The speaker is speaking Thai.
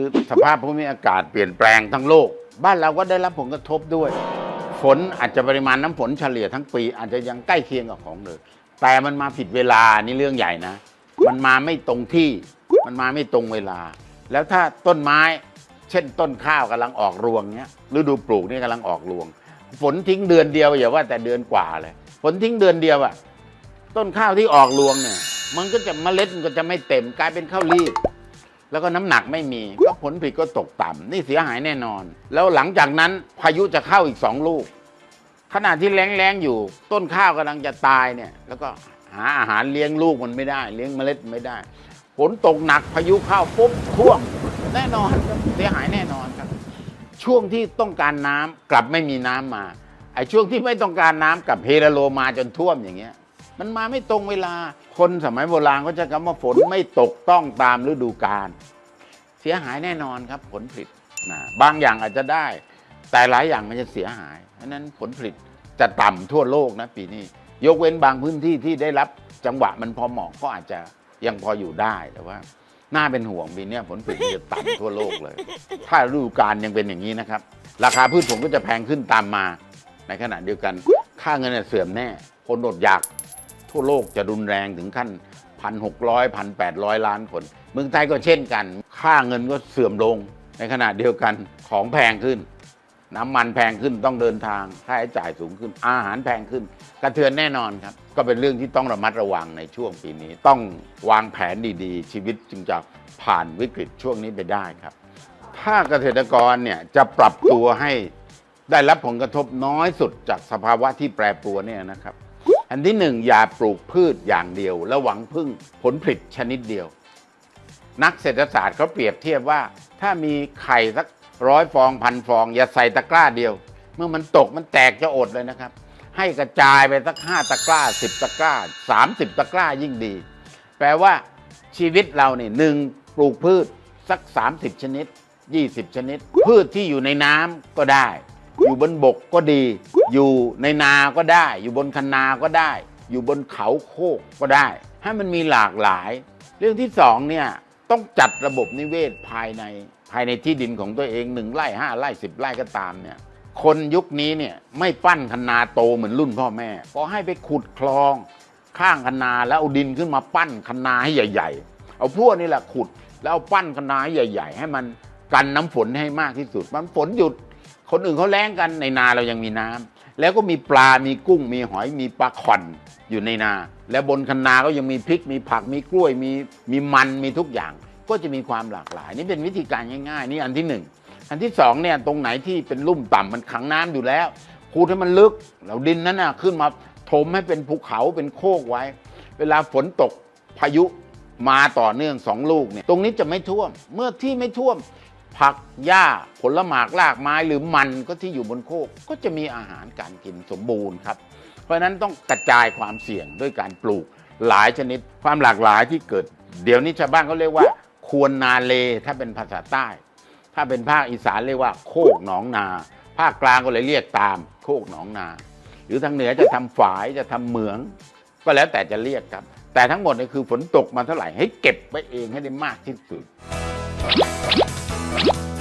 คือสภาพภูมิอากาศเปลี่ยนแปลงทั้งโลก บ้านเราก็ได้รับผลกระทบด้วย ฝนอาจจะปริมาณน้ำฝนเฉลี่ยทั้งปี อาจจะยังใกล้เคียงกับของเลยแต่มันมาผิดเวลานี่เรื่องใหญ่นะ มันมาไม่ตรงที่มันมาไม่ตรงเวลา แล้วถ้าต้นไม้ เช่นต้นข้าวกำลังออกรวงเนี้ยฤดูปลูกนี่กำลังออกรวง ฝนทิ้งเดือนเดียวอย่าว่าแต่เดือนกว่าเลยฝนทิ้งเดือนเดียวอะต้นข้าวที่ออกรวงเนี่ย มันก็จะเมล็ดมันก็จะไม่เต็มกลายเป็นข้าวรีบ แล้วก็น้ำหนักไม่มีก็ผลผลิตก็ตกต่ำนี่เสียหายแน่นอน แล้วหลังจากนั้นพายุจะเข้าอีกสองลูก ขณะที่แรงๆอยู่ ต้นข้าวกำลังจะตายเนี่ย แล้วก็หาอาหารเลี้ยงลูกมันไม่ได้ เลี้ยงเมล็ดไม่ได้ฝนตกหนักพายุเข้าปุ๊บท่วมแน่นอนเสียหายแน่นอนครับ ช่วงที่ต้องการน้ำกลับไม่มีน้ำมาไอ้ช่วงที่ไม่ต้องการน้ำกับเฮลาโลมาจนท่วมอย่างเงี้ย มันมาไม่ตรงเวลา คนสมัยโบราณเขาจะคำว่าฝนไม่ตกต้องตามฤดูกาลเสียหายแน่นอนครับผลผลิตนะบางอย่างอาจจะได้ แต่หลายอย่างมันจะเสียหายเพราะนั้นผลผลิตจะต่ำทั่วโลกนะปีนี้ ยกเว้นบางพื้นที่ที่ได้รับจังหวะมันพอเหมาะก็อาจจะยังพออยู่ได้แต่ว่าน่าเป็นห่วงปีนี้ผลผลิตจะต่ำทั่วโลกเลย ถ้าฤดูกาลยังเป็นอย่างนี้นะครับ ราคาพืชผลก็จะแพงขึ้นตามมา ในขณะเดียวกัน ค่าเงินเสื่อมแน่ คนอดอยาก ทั่วโลกจะรุนแรงถึงขั้นพันหกร้อยพันแปดร้อยล้านคน เมืองไทยก็เช่นกัน ค่าเงินก็เสื่อมลง ในขณะเดียวกันของแพงขึ้น น้ำมันแพงขึ้นต้องเดินทางค่าใช้จ่ายสูงขึ้น อาหารแพงขึ้น กระเทือนแน่นอนครับ ก็เป็นเรื่องที่ต้องระมัดระวังในช่วงปีนี้ ต้องวางแผนดีๆ ชีวิตจึงจะผ่านวิกฤตช่วงนี้ไปได้ครับ ถ้าเกษตรกรเนี่ยจะปรับตัวให้ได้รับผลกระทบน้อยสุดจากสภาวะที่แปรปรวนเนี่ยนะครับ อันที่หนึ่งอย่าปลูกพืชอย่างเดียว แล้วหวังพึ่งผลผลิตชนิดเดียว นักเศรษฐศาสตร์เขาเปรียบเทียบว่า ถ้ามีไข่สักร้อยฟองพันฟอง อย่าใส่ตะกร้าเดียว เมื่อมันตกมันแตกจะอดเลยนะครับ ให้กระจายไปสักห้าตะกร้าสิบตะกร้าสามสิบตะกร้ายิ่งดี แปลว่าชีวิตเราเนี่ยหนึ่งปลูกพืชสัก 30 ชนิด 20 ชนิด พืชที่อยู่ในน้ำก็ได้ อยู่บนบกก็ดี อยู่ในนาก็ได้ อยู่บนคันนาก็ได้ อยู่บนเขาโคกก็ได้ ให้มันมีหลากหลาย เรื่องที่สองเนี่ยต้องจัดระบบนิเวศภายในภายในที่ดินของตัวเองหนึ่งไร่ห้าไร่สิบไร่ก็ตามเนี่ยคนยุคนี้เนี่ยไม่ปั้นคันนาโตเหมือนรุ่นพ่อแม่ ก็ให้ไปขุดคลองข้างคันนาแล้วเอาดินขึ้นมาปั้นคันนาให้ใหญ่ ๆ เอาพวกนี่แหละขุดแล้วเอาปั้นคันนาให้ใหญ่ ๆ ให้มันกันน้ำฝนให้มากที่สุด มันฝนหยุด คนอื่นเขาแล้งกันในนาเรายังมีน้ำแล้วก็มีปลา มีกุ้ง มีหอย มีปลาขอนอยู่ในนา แล้วบนคันนาก็ยังมีพริก มีผัก มีกล้วย มีมีมันมีทุกอย่าง ก็จะมีความหลากหลาย นี่เป็นวิธีการง่ายๆ นี่อันที่หนึ่งอันที่สองเนี่ยตรงไหนที่เป็นลุ่มต่ำมันขังน้ำอยู่แล้วคูดให้มันลึกแล้วดินนั้นน่ะขึ้นมาถมให้เป็นภูเขาเป็นโคกไว้ เวลาฝนตกพายุมาต่อเนื่องสองลูกเนี่ยตรงนี้จะไม่ท่วม เมื่อที่ไม่ท่วม ผักหญ้าผลหมากรากไม้หรือมันก็ที่อยู่บนโคก ก็จะมีอาหารการกินสมบูรณ์ครับ เพราะฉะนั้นต้องกระจายความเสี่ยงด้วยการปลูกหลายชนิดความหลากหลายที่เกิด เดี๋ยวนี้ชาวบ้านเขาเรียกว่า ควรนาเลถ้าเป็นภาษาใต้ ถ้าเป็นภาคอีสานเรียกว่า โคกหนองนา ภาคกลางก็เลยเรียกตาม โคกหนองนา หรือทางเหนือจะทำฝายจะทำเหมือง ก็แล้วแต่จะเรียกครับ แต่ทั้งหมดนี่คือฝนตกมาเท่าไหร่ให้เก็บไว้เองให้ได้มากที่สุด Bye.